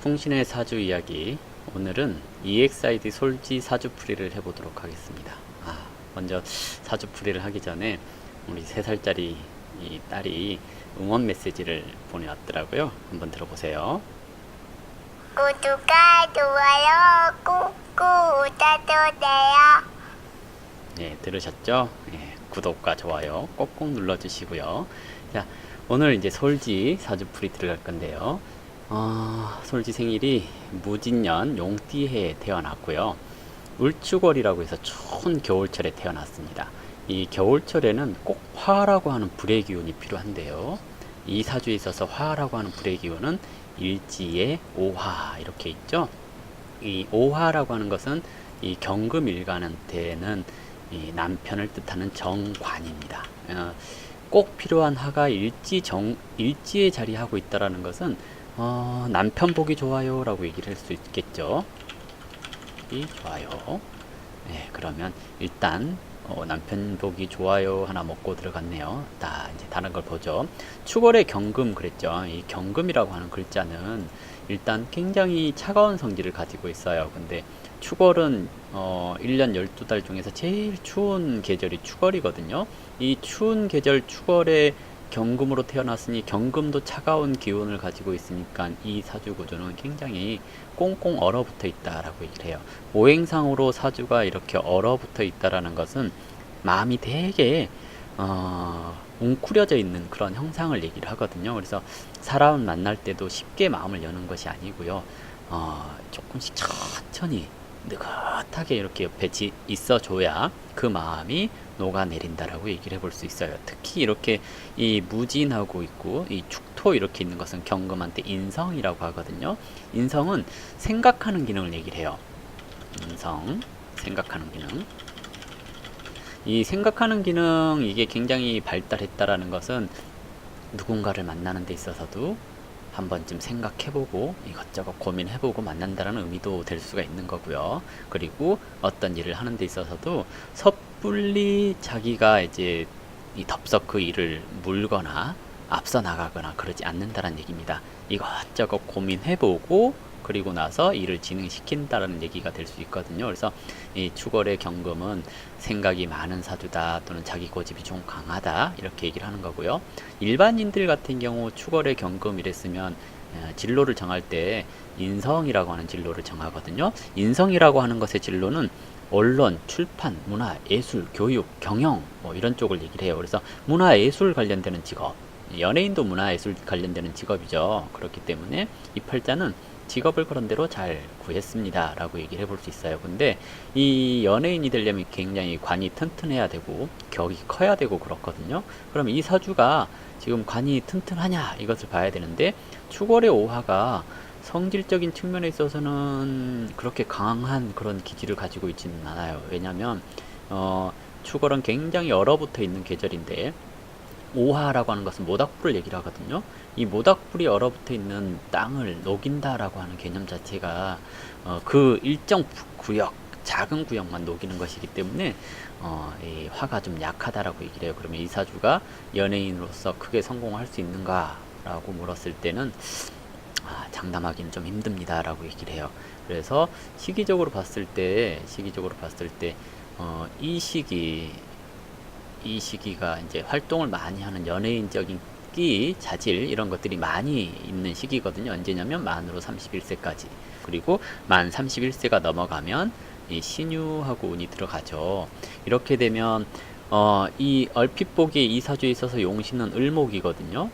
풍신의 사주 이야기 오늘은 EXID 솔지 사주풀이를 해보도록 하겠습니다. 아, 먼저 사주풀이를 하기 전에 우리 3살짜리 이 딸이 응원 메시지를 보내왔더라고요. 한번 들어보세요. 구독과 좋아요 꾹꾹 눌러주세요. 네, 들으셨죠? 네, 구독과 좋아요 꼭꼭 눌러주시고요. 자, 오늘 이제 솔지 사주풀이 들어갈 건데요. 어, 솔지 생일이 무진년 용띠해에 태어났고요. 울추월이라고 해서 추운 겨울철에 태어났습니다. 이 겨울철에는 꼭 화라고 하는 불의 기운이 필요한데요. 이 사주에 있어서 화라고 하는 불의 기운은 일지의 오화 이렇게 있죠. 이 오화라고 하는 것은 이 경금 일간한테는 이 남편을 뜻하는 정관입니다. 어, 꼭 필요한 화가 일지 정 일지에 자리하고 있다라는 것은 어, 남편 보기 좋아요 라고 얘기를 할 수 있겠죠. 이 좋아요. 네, 그러면 일단 어, 남편 보기 좋아요 하나 먹고 들어갔네요. 다 이제 다른 걸 보죠. 추월의 경금 그랬죠. 이 경금이라고 하는 글자는 일단 굉장히 차가운 성질을 가지고 있어요. 근데 추월은 어, 1년 12달 중에서 제일 추운 계절이 추월이거든요. 이 추운 계절 추월에 경금으로 태어났으니 경금도 차가운 기운을 가지고 있으니까 이 사주 구조는 굉장히 꽁꽁 얼어붙어 있다라고 얘기를 해요. 오행상으로 사주가 이렇게 얼어붙어 있다라는 것은 마음이 되게 어, 웅크려져 있는 그런 형상을 얘기를 하거든요. 그래서 사람을 만날 때도 쉽게 마음을 여는 것이 아니고요. 어, 조금씩 천천히 느긋하게 이렇게 옆에 지- 있어줘야 그 마음이 녹아내린다라고 얘기를 해볼 수 있어요. 특히 이렇게 이 무진하고 있고 이 축토 이렇게 있는 것은 경금한테 인성이라고 하거든요. 인성은 생각하는 기능을 얘기를 해요. 인성, 생각하는 기능. 이 생각하는 기능 이게 굉장히 발달했다라는 것은 누군가를 만나는 데 있어서도 한 번쯤 생각해보고 이것저것 고민해보고 만난다라는 의미도 될 수가 있는 거고요. 그리고 어떤 일을 하는 데 있어서도 섣불리 자기가 이제 이 덥석 그 일을 물거나 앞서 나가거나 그러지 않는다는 얘기입니다. 이것저것 고민해보고 그리고 나서 일을 진행시킨다라는 얘기가 될 수 있거든요. 그래서 이 추월의 경금은 생각이 많은 사주다 또는 자기 고집이 좀 강하다 이렇게 얘기를 하는 거고요. 일반인들 같은 경우 추월의 경금 이랬으면 어, 진로를 정할 때 인성이라고 하는 진로를 정하거든요. 인성이라고 하는 것의 진로는 언론, 출판, 문화, 예술, 교육, 경영 뭐 이런 쪽을 얘기를 해요. 그래서 문화, 예술 관련되는 직업, 연예인도 문화, 예술 관련되는 직업이죠. 그렇기 때문에 이 팔자는 직업을 그런 대로 잘 구했습니다. 라고 얘기를 해볼 수 있어요. 근데 이 연예인이 되려면 굉장히 관이 튼튼해야 되고 격이 커야 되고 그렇거든요. 그럼 이 사주가 지금 관이 튼튼하냐 이것을 봐야 되는데 추월의 오화가 성질적인 측면에 있어서는 그렇게 강한 그런 기질을 가지고 있지는 않아요. 왜냐하면 어, 추월은 굉장히 얼어붙어 있는 계절인데 오화라고 하는 것은 모닥불을 얘기를 하거든요. 이 모닥불이 얼어붙어 있는 땅을 녹인다라고 하는 개념 자체가 어, 그 일정 부- 구역, 작은 구역만 녹이는 것이기 때문에 어, 이 화가 좀 약하다라고 얘기를 해요. 그러면 이 사주가 연예인으로서 크게 성공할 수 있는가라고 물었을 때는 아, 장담하기는 좀 힘듭니다라고 얘기를 해요. 그래서 시기적으로 봤을 때, 시기적으로 봤을 때, 어, 이 시기, 이 시기가 이제 활동을 많이 하는 연예인적인 끼, 자질 이런 것들이 많이 있는 시기거든요. 언제냐면 만으로 31세까지. 그리고 만 31세가 넘어가면 이 신유하고 운이 들어가죠. 이렇게 되면 어, 이 얼핏 보기에 이 사주에 있어서 용신은 을목이거든요.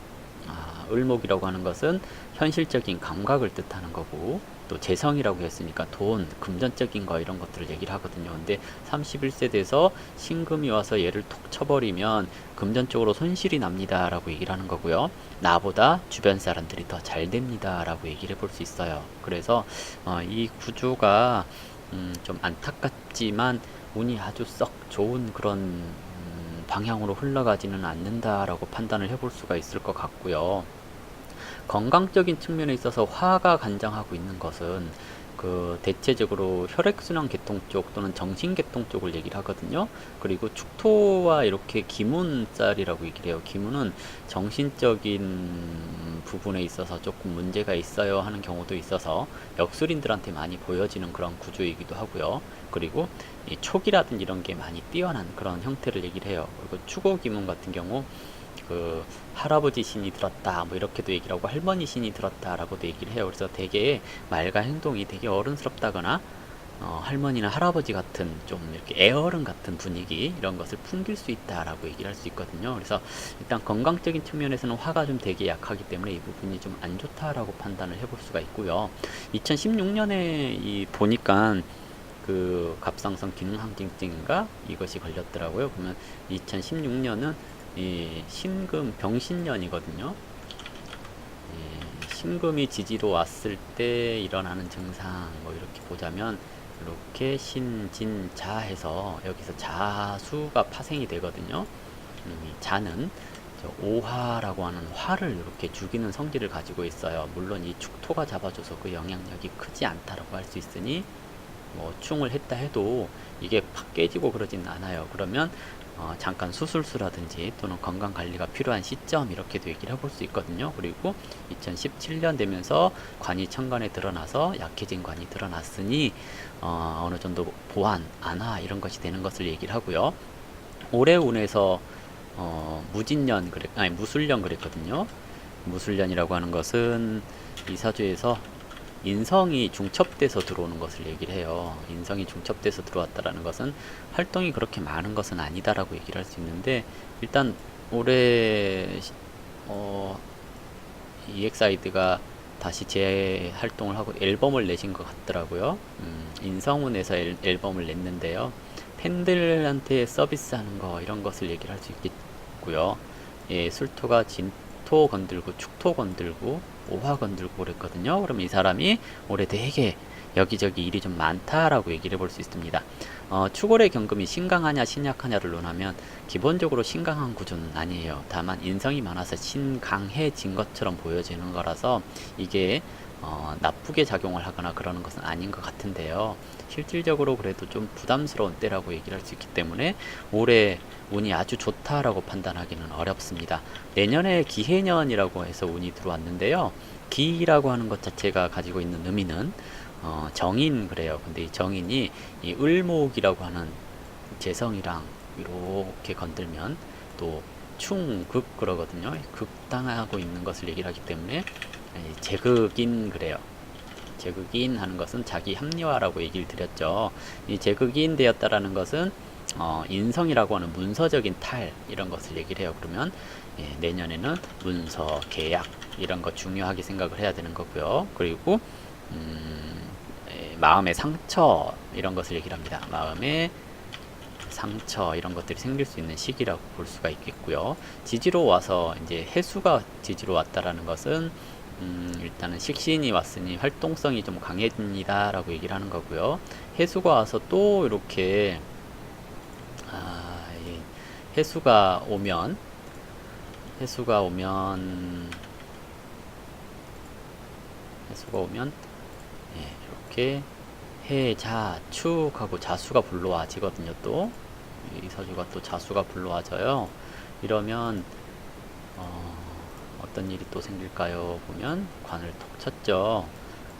아, 을목이라고 하는 것은 현실적인 감각을 뜻하는 거고 또 재성이라고 했으니까 돈, 금전적인 거 이런 것들을 얘기를 하거든요. 근데 31세 돼서 신금이 와서 얘를 톡 쳐버리면 금전적으로 손실이 납니다 라고 얘기를 하는 거고요. 나보다 주변 사람들이 더 잘 됩니다 라고 얘기를 해볼 수 있어요. 그래서 어, 이 구조가 음, 좀 안타깝지만 운이 아주 썩 좋은 그런 음, 방향으로 흘러가지는 않는다라고 판단을 해볼 수가 있을 것 같고요. 건강적인 측면에 있어서 화가 간장하고 있는 것은 그그 대체적으로 혈액순환 계통 쪽 또는 정신 계통 쪽을 얘기를 하거든요. 그리고 축토와 이렇게 기문살이라고 얘기를 해요. 기문은 정신적인 부분에 있어서 조금 문제가 있어요 하는 경우도 있어서 역술인들한테 많이 보여지는 그런 구조이기도 하고요. 그리고 이 촉이라든지 이런 게 많이 뛰어난 그런 형태를 얘기를 해요. 그리고 추고 기문 같은 경우 그 할아버지 신이 들었다 뭐 이렇게도 얘기를 하고 할머니 신이 들었다라고도 얘기를 해요. 그래서 되게 말과 행동이 되게 어른스럽다거나 어, 할머니나 할아버지 같은 좀 이렇게 애어른 같은 분위기 이런 것을 풍길 수 있다라고 얘기를 할 수 있거든요. 그래서 일단 건강적인 측면에서는 화가 좀 되게 약하기 때문에 이 부분이 좀 안 좋다라고 판단을 해볼 수가 있고요. 2016년에 이 보니까 그 갑상선 기능 항진증인가 이것이 걸렸더라고요. 그러면 2016년은 이 신금 병신년이거든요. 이 신금이 지지로 왔을 때 일어나는 증상 뭐 이렇게 보자면 이렇게 신진자 해서 여기서 자수가 파생이 되거든요. 음, 이 자는 저 오화라고 하는 화를 이렇게 죽이는 성질을 가지고 있어요. 물론 이 축토가 잡아줘서 그 영향력이 크지 않다라고 할 수 있으니 뭐 충을 했다 해도 이게 팍 깨지고 그러진 않아요. 그러면 어, 잠깐 수술수라든지 또는 건강 관리가 필요한 시점 이렇게도 얘기를 해볼 수 있거든요. 그리고 2017년 되면서 관이 천간에 드러나서 약해진 관이 드러났으니 어, 어느 정도 보완, 안화 이런 것이 되는 것을 얘기를 하고요. 올해 운에서 어, 무진년 그랬 아니 무술년 그랬거든요. 무술년이라고 하는 것은 이 사주에서 인성이 중첩돼서 들어오는 것을 얘기를 해요. 인성이 중첩돼서 들어왔다라는 것은 활동이 그렇게 많은 것은 아니다라고 얘기를 할 수 있는데 일단 올해 시- 어, EXID가 다시 재활동을 하고 앨범을 내신 것 같더라고요. 음, 인성운에서 앨, 앨범을 냈는데요. 팬들한테 서비스하는 거 이런 것을 얘기를 할 수 있겠고요. 예, 술토가 진토 건들고 축토 건들고 오화 건들고 그랬거든요. 그럼 이 사람이 올해 되게 여기저기 일이 좀 많다라고 얘기를 해볼 수 있습니다. 어, 추골의 경금이 신강하냐 신약하냐를 논하면 기본적으로 신강한 구조는 아니에요. 다만 인성이 많아서 신강해진 것처럼 보여지는 거라서 이게 어, 나쁘게 작용을 하거나 그러는 것은 아닌 것 같은데요. 실질적으로 그래도 좀 부담스러운 때라고 얘기를 할 수 있기 때문에 올해 운이 아주 좋다라고 판단하기는 어렵습니다. 내년에 기해년이라고 해서 운이 들어왔는데요. 기라고 하는 것 자체가 가지고 있는 의미는 어, 정인 그래요. 근데 이 정인이 이 을목이라고 하는 재성이랑 이렇게 건들면 또 충극 그러거든요. 극당하고 있는 것을 얘기를 하기 때문에 이 제극인 그래요. 제극인 하는 것은 자기 합리화라고 얘기를 드렸죠. 이 제극인 되었다라는 것은 어, 인성이라고 하는 문서적인 탈 이런 것을 얘기를 해요. 그러면 예, 내년에는 문서, 계약 이런 거 중요하게 생각을 해야 되는 거고요. 그리고 음, 예, 마음의 상처 이런 것을 얘기를 합니다. 마음의 상처 이런 것들이 생길 수 있는 시기라고 볼 수가 있겠고요. 지지로 와서 이제 해수가 지지로 왔다라는 것은 음, 일단은 식신이 왔으니 활동성이 좀 강해집니다라고 얘기를 하는 거고요. 해수가 와서 또 이렇게 아, 이 해수가 오면 해수가 오면 해수가 오면 예, 이렇게 해, 자, 축 하고 자수가 불러와지거든요. 또이 서주가 또 자수가 불러와져요. 이러면 어, 어떤 일이 또 생길까요? 보면 관을 톡 쳤죠.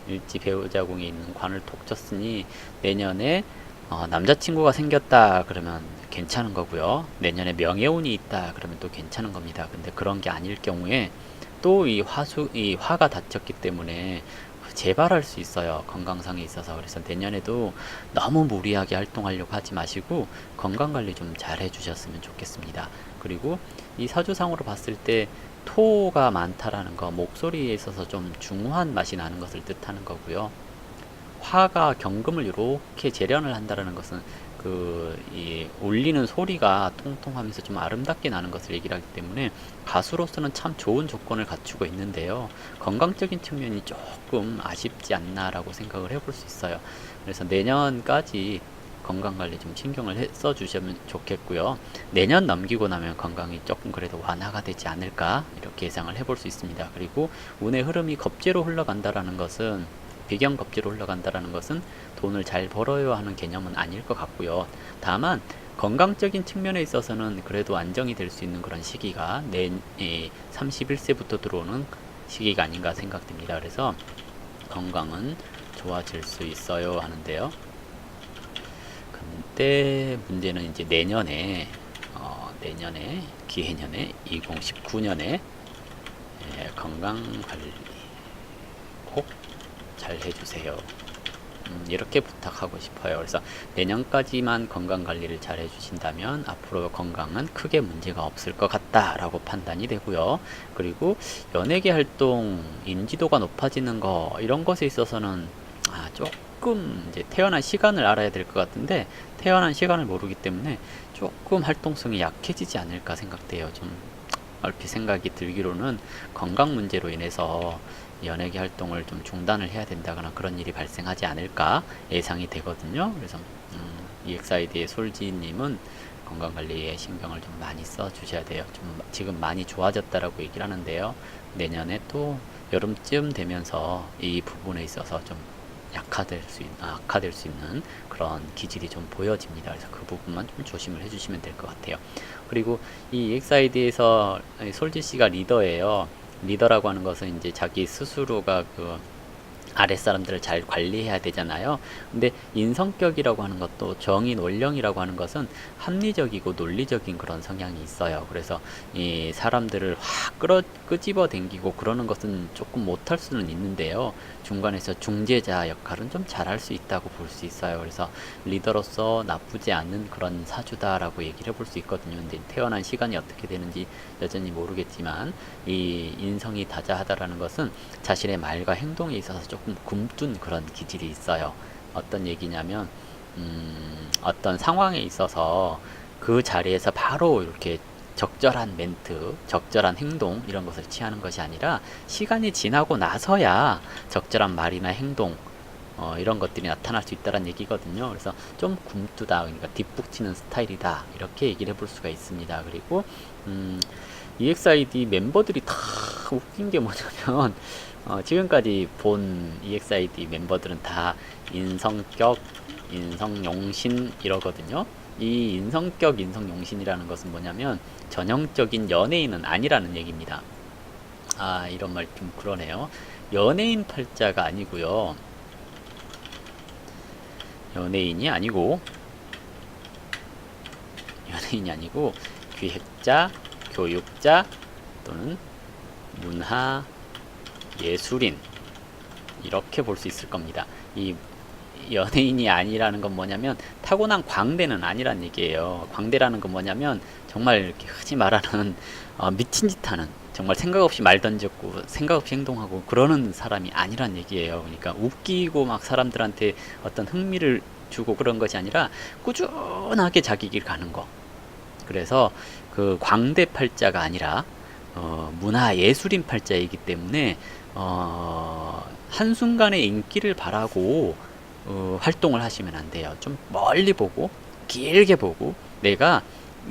일지 배우자궁에 있는 관을 톡 쳤으니 내년에 어, 남자친구가 생겼다 그러면 괜찮은 거고요. 내년에 명예운이 있다 그러면 또 괜찮은 겁니다. 근데 그런 게 아닐 경우에 또 이 화수 이 화가 닫혔기 때문에 재발할 수 있어요. 건강상에 있어서. 그래서 내년에도 너무 무리하게 활동하려고 하지 마시고 건강 관리 좀 잘 해주셨으면 좋겠습니다. 그리고 이 사주상으로 봤을 때 토가 많다라는 거 목소리에 있어서 좀 중후한 맛이 나는 것을 뜻하는 거고요. 화가 경금을 이렇게 재련을 한다라는 것은 그 이 울리는 소리가 통통하면서 좀 아름답게 나는 것을 얘기를 하기 때문에 가수로서는 참 좋은 조건을 갖추고 있는데요. 건강적인 측면이 조금 아쉽지 않나라고 생각을 해볼 수 있어요. 그래서 내년까지 건강 관리 좀 신경을 해- 써주시면 좋겠고요. 내년 넘기고 나면 건강이 조금 그래도 완화가 되지 않을까 이렇게 예상을 해볼 수 있습니다. 그리고 운의 흐름이 겁제로 흘러간다라는 것은 배경 겁질 올라간다라는 것은 돈을 잘 벌어요 하는 개념은 아닐 것 같고요. 다만 건강적인 측면에 있어서는 그래도 안정이 될 수 있는 그런 시기가 내 31세부터 들어오는 시기가 아닌가 생각됩니다. 그래서 건강은 좋아질 수 있어요 하는데요. 근데 문제는 이제 내년에 어, 내년에 기해년에 2019년에 예, 건강 관리 꼭 잘 해주세요. 음, 이렇게 부탁하고 싶어요. 그래서 내년까지만 건강 관리를 잘 해주신다면 앞으로 건강은 크게 문제가 없을 것 같다라고 판단이 되고요. 그리고 연예계 활동 인지도가 높아지는 거 이런 것에 있어서는 아, 조금 이제 태어난 시간을 알아야 될 것 같은데 태어난 시간을 모르기 때문에 조금 활동성이 약해지지 않을까 생각돼요. 좀 얼핏 생각이 들기로는 건강 문제로 인해서 연예계 활동을 좀 중단을 해야 된다거나 그런 일이 발생하지 않을까 예상이 되거든요. 그래서 음, EXID의 솔지님은 건강 관리에 신경을 좀 많이 써 주셔야 돼요. 좀 지금 많이 좋아졌다라고 얘기를 하는데요. 내년에 또 여름쯤 되면서 이 부분에 있어서 좀 약화될 수 있, 아, 악화될 수 있는 그런 기질이 좀 보여집니다. 그래서 그 부분만 좀 조심을 해주시면 될 것 같아요. 그리고 이 EXID에서 솔지 씨가 리더예요. 리더라고 하는 것은 이제 자기 스스로가 그 아랫 사람들을 잘 관리해야 되잖아요. 근데 인성격이라고 하는 것도 정인 원령이라고 하는 것은 합리적이고 논리적인 그런 성향이 있어요. 그래서 이 사람들을 확 끌어 끄집어 당기고 그러는 것은 조금 못할 수는 있는데요. 중간에서 중재자 역할은 좀 잘할 수 있다고 볼 수 있어요. 그래서 리더로서 나쁘지 않은 그런 사주다라고 얘기를 해볼 수 있거든요. 근데 태어난 시간이 어떻게 되는지 여전히 모르겠지만 이 인성이 다자하다라는 것은 자신의 말과 행동에 있어서 조금 굼뜬 그런 기질이 있어요. 어떤 얘기냐면 음, 어떤 상황에 있어서 그 자리에서 바로 이렇게 적절한 멘트, 적절한 행동 이런 것을 취하는 것이 아니라 시간이 지나고 나서야 적절한 말이나 행동 어, 이런 것들이 나타날 수 있다는 얘기거든요. 그래서 좀 굼뜨다, 그러니까 뒷북치는 스타일이다 이렇게 얘기를 해볼 수가 있습니다. 그리고 음, EXID 멤버들이 다 웃긴 게 뭐냐면 어, 지금까지 본 EXID 멤버들은 다 인성격, 인성용신 이러거든요. 이 인성격, 인성용신이라는 것은 뭐냐면 전형적인 연예인은 아니라는 얘기입니다. 아, 이런 말 좀 그러네요. 연예인 팔자가 아니고요. 연예인이 아니고 연예인이 아니고 기획자, 교육자 또는 문화 예술인 이렇게 볼 수 있을 겁니다. 이 연예인이 아니라는 건 뭐냐면 타고난 광대는 아니란 얘기예요. 광대라는 건 뭐냐면 정말 이렇게 흔히 말하는 어, 미친 짓 하는 정말 생각 없이 말 던졌고 생각 없이 행동하고 그러는 사람이 아니란 얘기예요. 그러니까 웃기고 막 사람들한테 어떤 흥미를 주고 그런 것이 아니라 꾸준하게 자기 길 가는 거. 그래서 그 광대 팔자가 아니라 어, 문화 예술인 팔자이기 때문에 어, 한순간에 인기를 바라고 어, 활동을 하시면 안 돼요. 좀 멀리 보고 길게 보고 내가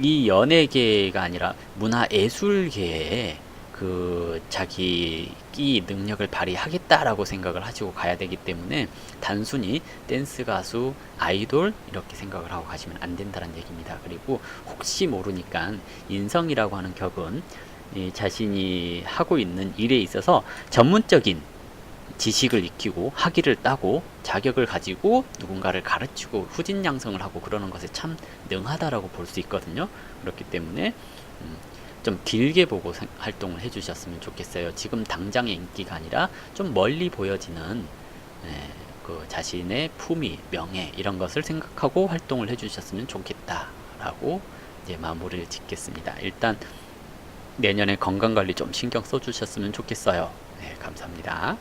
이 연예계가 아니라 문화 예술계에 그 자기 끼 능력을 발휘하겠다라고 생각을 하시고 가야 되기 때문에 단순히 댄스 가수, 아이돌 이렇게 생각을 하고 가시면 안 된다는 얘기입니다. 그리고 혹시 모르니까 인성이라고 하는 격은 이 자신이 하고 있는 일에 있어서 전문적인 지식을 익히고 학위를 따고 자격을 가지고 누군가를 가르치고 후진 양성을 하고 그러는 것에 참 능하다라고 볼 수 있거든요. 그렇기 때문에 음, 좀 길게 보고 생- 활동을 해주셨으면 좋겠어요. 지금 당장의 인기가 아니라 좀 멀리 보여지는 예, 그 자신의 품위, 명예 이런 것을 생각하고 활동을 해주셨으면 좋겠다라고 이제 마무리를 짓겠습니다. 일단 내년에 건강 관리 좀 신경 써주셨으면 좋겠어요. 네, 감사합니다.